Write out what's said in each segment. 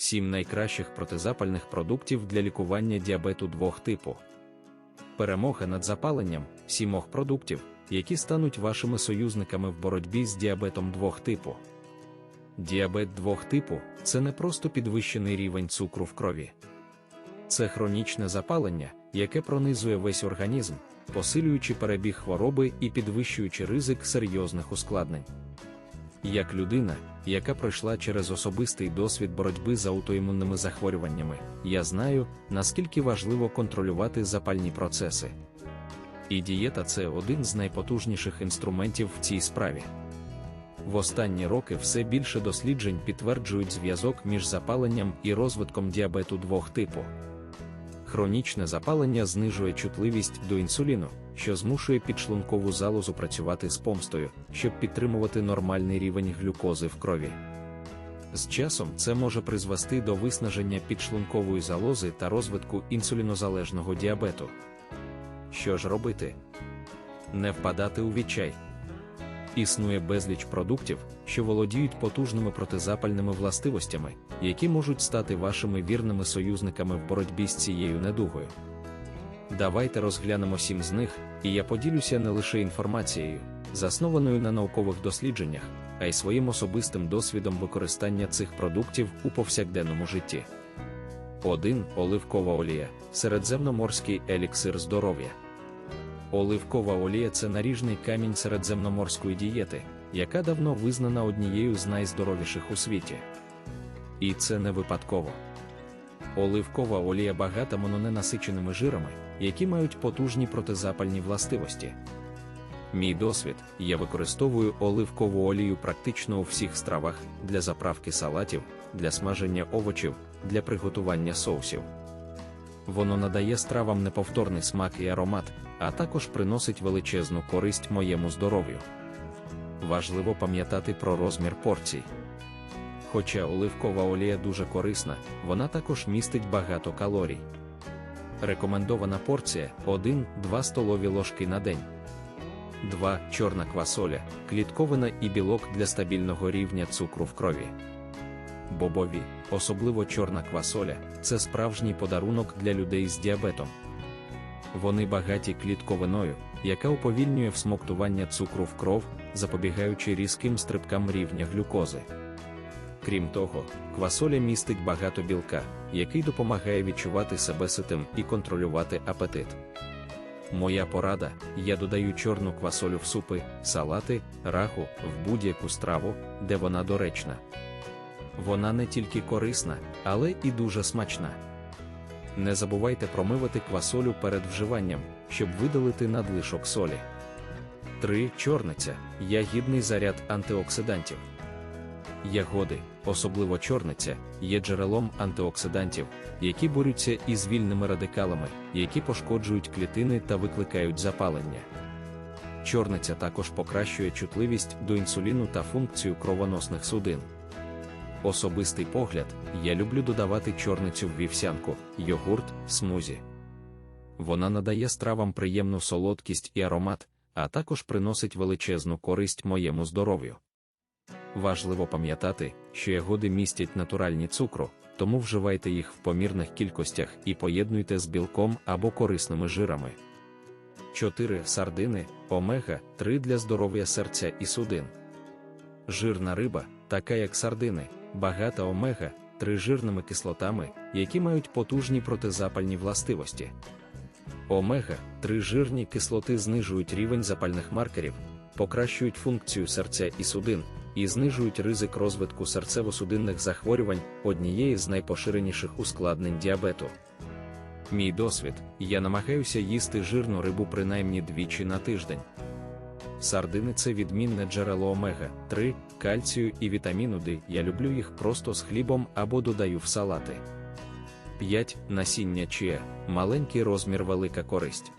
7 найкращих протизапальних продуктів для лікування діабету двох типу. Перемога над запаленням сімох продуктів, які стануть вашими союзниками в боротьбі з діабетом двох типу. Діабет двох типу це не просто підвищений рівень цукру в крові. Це хронічне запалення, яке пронизує весь організм, посилюючи перебіг хвороби і підвищуючи ризик серйозних ускладнень. Як людина, яка пройшла через особистий досвід боротьби з аутоімунними захворюваннями, я знаю, наскільки важливо контролювати запальні процеси. І дієта це один з найпотужніших інструментів в цій справі. В останні роки все більше досліджень підтверджують зв'язок між запаленням і розвитком діабету двох типу. Хронічне запалення знижує чутливість до інсуліну, що змушує підшлункову залозу працювати з помстою, щоб підтримувати нормальний рівень глюкози в крові. З часом це може призвести до виснаження підшлункової залози та розвитку інсулінозалежного діабету. Що ж робити? Не впадати у відчай. Існує безліч продуктів, що володіють потужними протизапальними властивостями, які можуть стати вашими вірними союзниками в боротьбі з цією недугою. Давайте розглянемо сім з них, і я поділюся не лише інформацією, заснованою на наукових дослідженнях, а й своїм особистим досвідом використання цих продуктів у повсякденному житті. 1. Оливкова олія середземноморський еліксир здоров'я. Оливкова олія це наріжний камінь середземноморської дієти, яка давно визнана однією з найздоровіших у світі. І це не випадково. Оливкова олія багата мононенасиченими жирами, які мають потужні протизапальні властивості. Мій досвід, я використовую оливкову олію практично у всіх стравах для заправки салатів, для смаження овочів, для приготування соусів. Воно надає стравам неповторний смак і аромат, а також приносить величезну користь моєму здоров'ю. Важливо пам'ятати про розмір порцій. Хоча оливкова олія дуже корисна, вона також містить багато калорій. Рекомендована порція 1-2 столові ложки на день. 2. Чорна квасоля, клітковина і білок для стабільного рівня цукру в крові. Бобові, особливо чорна квасоля, це справжній подарунок для людей з діабетом. Вони багаті клітковиною, яка уповільнює всмоктування цукру в кров, запобігаючи різким стрибкам рівня глюкози. Крім того, квасоля містить багато білка, який допомагає відчувати себе ситим і контролювати апетит. Моя порада: я додаю чорну квасолю в супи, салати, раху, в будь-яку страву, де вона доречна. Вона не тільки корисна, але і дуже смачна. Не забувайте промивати квасолю перед вживанням, щоб видалити надлишок солі. 3. Чорниця ягідний заряд антиоксидантів. Ягоди, особливо чорниця, є джерелом антиоксидантів, які борються із вільними радикалами, які пошкоджують клітини та викликають запалення. Чорниця також покращує чутливість до інсуліну та функцію кровоносних судин. Особистий погляд, я люблю додавати чорницю в вівсянку, йогурт, смузі. Вона надає стравам приємну солодкість і аромат, а також приносить величезну користь моєму здоров'ю. Важливо пам'ятати, що ягоди містять натуральні цукру, тому вживайте їх в помірних кількостях і поєднуйте з білком або корисними жирами. 4. Сардини, омега 3 для здоров'я серця і судин. Жирна риба, така як сардини, багата омега 3 жирними кислотами, які мають потужні протизапальні властивості. Омега 3 жирні кислоти знижують рівень запальних маркерів, покращують функцію серця і судин і знижують ризик розвитку серцево-судинних захворювань, однієї з найпоширеніших ускладнень діабету. Мій досвід, я намагаюся їсти жирну рибу принаймні двічі на тиждень. Сардини це відмінне джерело омега 3, кальцію і вітаміну D. Я люблю їх просто з хлібом або додаю в салати. 5. Насіння чия, маленький розмір, велика користь.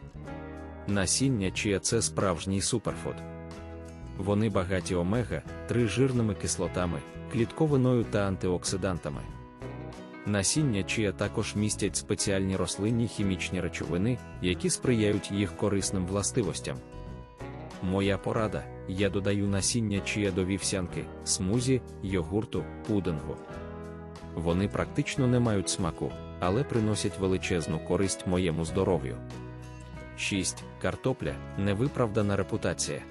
Насіння чия це справжній суперфуд. Вони багаті омега, 3 жирними кислотами, клітковиною та антиоксидантами. Насіння чия також містять спеціальні рослинні хімічні речовини, які сприяють їх корисним властивостям. Моя порада: я додаю насіння чия до вівсянки, смузі, йогурту, пудингу. Вони практично не мають смаку, але приносять величезну користь моєму здоров'ю. 6. Картопля невиправдана репутація.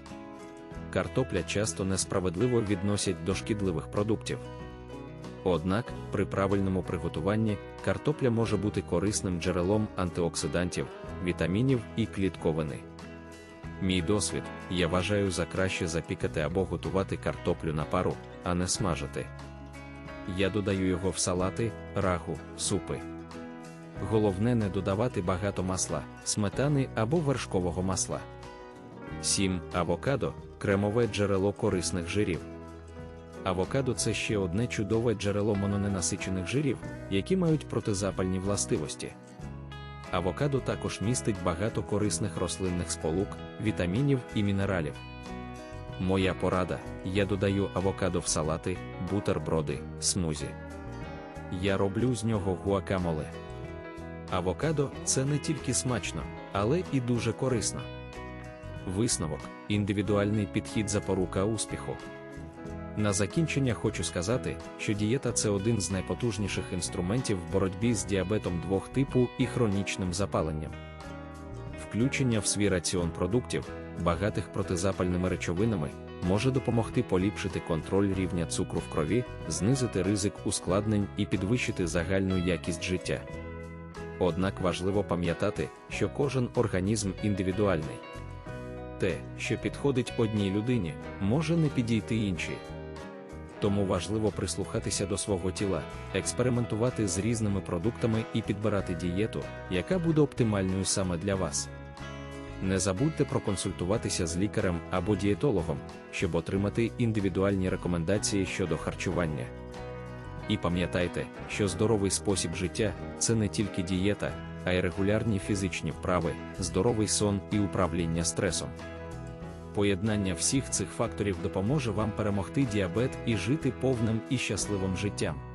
Картопля часто несправедливо відносять до шкідливих продуктів. Однак, при правильному приготуванні картопля може бути корисним джерелом антиоксидантів, вітамінів і клітковини. Мій досвід, я вважаю за краще запікати або готувати картоплю на пару, а не смажити. Я додаю його в салати, рагу, супи. Головне не додавати багато масла, сметани або вершкового масла. 7. Авокадо кремове джерело корисних жирів. Авокадо це ще одне чудове джерело мононенасичених жирів, які мають протизапальні властивості. Авокадо також містить багато корисних рослинних сполук, вітамінів і мінералів. Моя порада: я додаю авокадо в салати, бутерброди, смузі. Я роблю з нього гуакамоле. Авокадо це не тільки смачно, але і дуже корисно. Висновок індивідуальний підхід запорука успіху. На закінчення хочу сказати, що дієта це один з найпотужніших інструментів в боротьбі з діабетом двох типу і хронічним запаленням. Включення в свій раціон продуктів, багатих протизапальними речовинами, може допомогти поліпшити контроль рівня цукру в крові, знизити ризик ускладнень і підвищити загальну якість життя. Однак важливо пам'ятати, що кожен організм індивідуальний. Те, що підходить одній людині, може не підійти іншій. Тому важливо прислухатися до свого тіла, експериментувати з різними продуктами і підбирати дієту, яка буде оптимальною саме для вас. Не забудьте проконсультуватися з лікарем або дієтологом, щоб отримати індивідуальні рекомендації щодо харчування. І пам'ятайте, що здоровий спосіб життя це не тільки дієта, а й регулярні фізичні вправи, здоровий сон і управління стресом. Поєднання всіх цих факторів допоможе вам перемогти діабет і жити повним і щасливим життям.